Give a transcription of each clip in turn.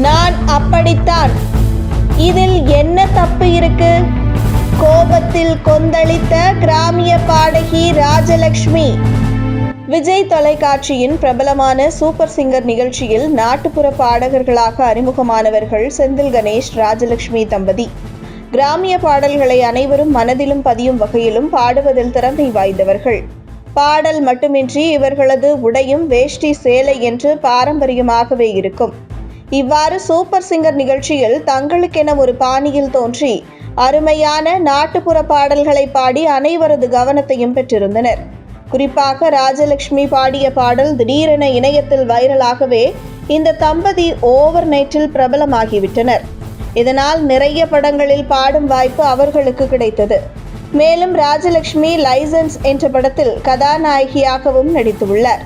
நான் அப்படித்தான். இதில் என்ன தப்பு இருக்கு? கோபத்தில் கொந்தளித்த கிராமிய பாடகி ராஜலக்ஷ்மி. விஜய் தொலைக்காட்சியின் பிரபலமான சூப்பர் சிங்கர் நிகழ்ச்சியில் நாட்டுப்புற பாடகர்களாக அறிமுகமானவர்கள் செந்தில் கணேஷ் ராஜலக்ஷ்மி தம்பதி. கிராமிய பாடல்களை அனைவரும் மனதிலும் பதியும் வகையிலும் பாடுவதில் திறமை வாய்ந்தவர்கள். பாடல் மட்டுமின்றி இவர்களது உடையும் வேஷ்டி சேலை என்று பாரம்பரியமாகவே இருக்கும். இவ்வாறு சூப்பர் சிங்கர் நிகழ்ச்சியில் தங்களுக்கென ஒரு பாணியில் தோன்றி அருமையான நாட்டுப்புற பாடல்களை பாடி அனைவரது கவனத்தையும் பெற்றிருந்தனர். குறிப்பாக ராஜலட்சுமி பாடிய பாடல் திடீரென இணையத்தில் வைரலாகவே இந்த தம்பதி ஓவர் நைட்டில் பிரபலமாகிவிட்டனர். இதனால் நிறைய படங்களில் பாடும் வாய்ப்பு அவர்களுக்கு கிடைத்தது. மேலும் ராஜலட்சுமி லைசன்ஸ் என்ற படத்தில் கதாநாயகியாகவும் நடித்துள்ளார்.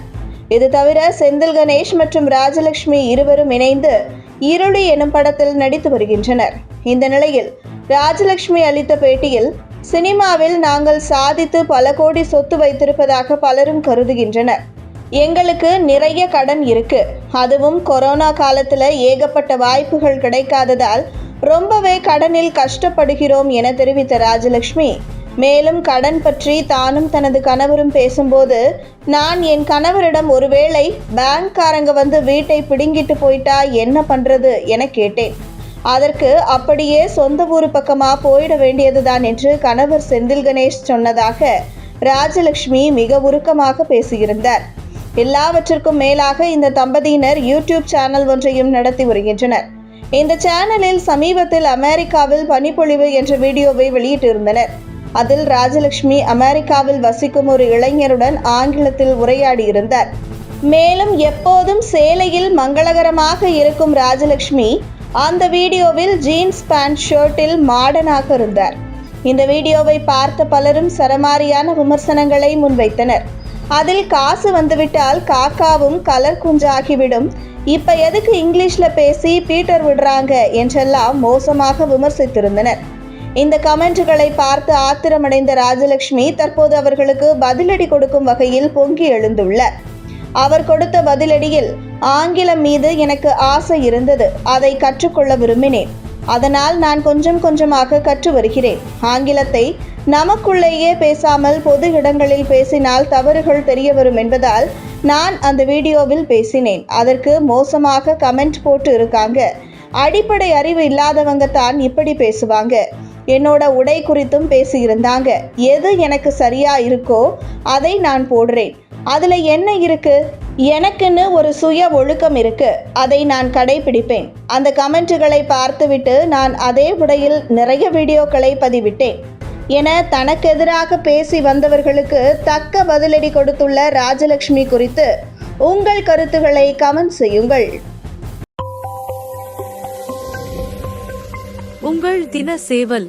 இது தவிர செந்தில் கணேஷ் மற்றும் ராஜலட்சுமி இருவரும் இணைந்து இருளி எனும் படத்தில் நடித்து வருகின்றனர். இந்த நிலையில் ராஜலட்சுமி அளித்த பேட்டியில் சினிமாவில் நாங்கள் சாதித்து பல கோடி சொத்து வைத்திருப்பதாக பலரும் கருதுகின்றனர். எங்களுக்கு நிறைய கடன் இருக்கு. அதுவும் கொரோனா காலத்தில் ஏகப்பட்ட வாய்ப்புகள் கிடைக்காததால் ரொம்பவே கடனில் கஷ்டப்படுகிறோம் என தெரிவித்த ராஜலட்சுமி மேலும் கடன் பற்றி தானும் தனது கணவரும் பேசும்போது நான் என் கணவரிடம் ஒருவேளை பேங்க்காரங்க வந்து வீட்டை பிடுங்கிட்டு போயிட்டா என்ன பண்றது? என கேட்டேன். அதற்கு அப்படியே சொந்த ஊர் பக்கமா போயிட வேண்டியதுதான் என்று கணவர் செந்தில் கணேஷ் சொன்னதாக ராஜலட்சுமி மிக உருக்கமாக பேசியிருந்தார். எல்லாவற்றிற்கும் மேலாக இந்த தம்பதியினர் யூடியூப் சேனல் ஒன்றையும் நடத்தி வருகின்றனர். இந்த சேனலில் சமீபத்தில் அமெரிக்காவில் பனிப்பொழிவு என்ற வீடியோவை வெளியிட்டிருந்தனர். அதில் ராஜலட்சுமி அமெரிக்காவில் வசிக்கும் ஒரு இளைஞருடன் ஆங்கிலத்தில் உரையாடியிருந்தார் மேலும் எப்போதும் சேலையில் மங்களகரமாக இருக்கும் ராஜலட்சுமி அந்த வீடியோவில் ஜீன்ஸ் பேண்ட் ஷர்ட்டில் மாடனாக இருந்தார். இந்த வீடியோவை பார்த்த பலரும் சரமாரியான விமர்சனங்களை முன்வைத்தனர். அதில் காசு வந்துவிட்டால் காக்காவும் கலர் குஞ்சாகிவிடும். இப்ப எதுக்கு இங்கிலீஷ்ல பேசி பீட்டர் விடுறாங்க என்றெல்லாம் மோசமாக விமர்சித்திருந்தனர். இந்த கமெண்ட்களை பார்த்து ஆத்திரமடைந்த ராஜலட்சுமி தற்போது அவர்களுக்கு பதிலடி கொடுக்கும் வகையில் பொங்கி எழுந்துள்ளார் அவர் கொடுத்த பதிலடியில் ஆங்கிலம் மீது எனக்கு ஆசை இருந்தது. அதை கற்றுக்கொள்ள விரும்பினேன். அதனால் நான் கொஞ்சம் கொஞ்சமாக கற்று வருகிறேன். ஆங்கிலத்தை நமக்குள்ளேயே பேசாமல் பொது இடங்களில் பேசினால் தவறுகள் தெரிய வரும் என்பதால் நான் அந்த வீடியோவில் பேசினேன். அதற்கு மோசமாக கமெண்ட் போட்டு இருக்காங்க. அடிப்படை அறிவு இல்லாதவங்க தான் இப்படி பேசுவாங்க. என்னோட உடை குறித்தும் பேசியிருந்தாங்க. எது எனக்கு சரியா இருக்கோ அதை நான் போடுறேன். அதுல என்ன இருக்கு? எனக்குன்னு ஒரு சுய ஒழுக்கம் இருக்கு. அதை நான் கடைபிடிப்பேன் அந்த கமெண்ட்டுகளை பார்த்துவிட்டு நான் அதே உடையில் நிறைய வீடியோக்களை பதிவிட்டேன். என தனக்கு எதிராக பேசி வந்தவர்களுக்கு தக்க பதிலடி கொடுத்துள்ள ராஜலட்சுமி குறித்து உங்கள் கருத்துக்களை கமெண்ட் செய்யுங்கள். உங்கள் தின சேவல்